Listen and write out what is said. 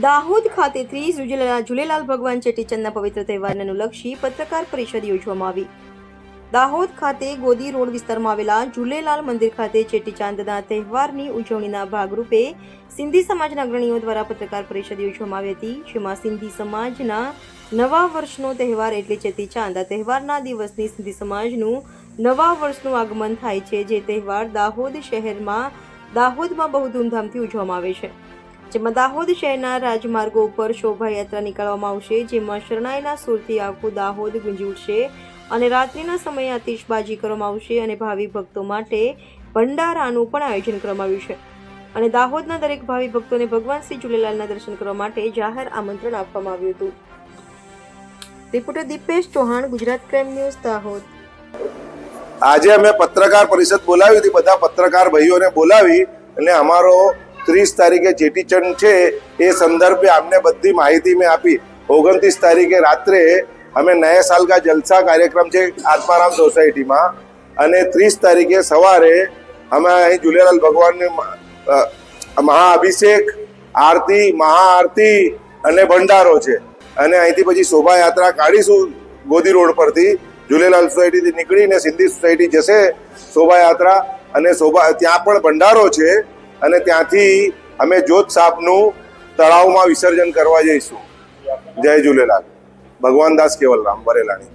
દાહોદ ખાતેથી ઝુલેલાલ ઝૂલેલાલ ભગવાન ચેટીચંદના પવિત્ર તહેવારને અનુલક્ષી પત્રકાર પરિષદ યોજવામાં આવી. દાહોદ ખાતે ગોદી રોડ વિસ્તારમાં આવેલા ઝૂલેલાલ મંદિર ખાતે ચેટીચાંદના તહેવારની ઉજવણીના ભાગરૂપે સિંધી સમાજના અગ્રણીઓ દ્વારા પત્રકાર પરિષદ યોજવામાં આવી હતી. જેમાં સિંધી સમાજના નવા વર્ષનો તહેવાર એટલે ચેટીચાંદ. આ તહેવારના દિવસની સિંધી સમાજનું નવા વર્ષનું આગમન થાય છે. જે તહેવાર દાહોદ શહેરમાં દાહોદમાં બહુ ધૂમધામથી ઉજવવામાં આવે છે. જેમાં દાહોદ શહેરના રાજમાર્ગો ઉપર શોભાયાત્રા નીકળવામાં આવશે, જેમાં શરણાઈના સુરથી આખું દાહોદ ગુંજી ઉઠશે અને રાત્રિના સમયે આતિશબાજી કરવામાં આવશે અને ભાવિ ભક્તો માટે ભંડારાનું પણ આયોજન કરવામાં આવ્યું છે. અને દાહોદના દરેક ભાવિ ભક્તોને ભગવાન શ્રી ઝૂલેલાલના દર્શન કરવા માટે જાહેર આમંત્રણ આપવામાં આવ્યું હતું. Reporter Dipesh Chauhan, Gujarat crime news, Dahod. આજે અમે પત્રકાર પરિષદ બોલાવી હતી. બધા પત્રકાર ભાઈઓને બોલાવી અને અમારો ત્રીસ તારીખે ચેટીચંડ છે, એ સંદર્ભે અમને બધી માહિતી મેં આપી. ઓગણત્રીસ તારીખે રાત્રે અમે નયા સાલ કા જલસા કાર્યક્રમ છે, આત્મારામ સોસાયટીમાં. અને ત્રીસ તારીખે સવારે અમે અહીં ઝૂલેલાલ ભગવાનની મહાઅભિષેક, આરતી, મહાઆરતી અને ભંડારો છે. અને અહીંથી પછી શોભાયાત્રા કાઢીશું ગોદી રોડ પરથી. ઝૂલેલાલ સોસાયટીથી નીકળીને સિંધી સોસાયટી જશે શોભાયાત્રા અને શોભા, ત્યાં પણ ભંડારો છે. અને ત્યાંથી અમે જોત સાપનું તળાવમાં વિસર્જન કરવા જઈશું. જય ઝૂલેલાલ. ભગવાન દાસ કેવલરામ બરેલાણી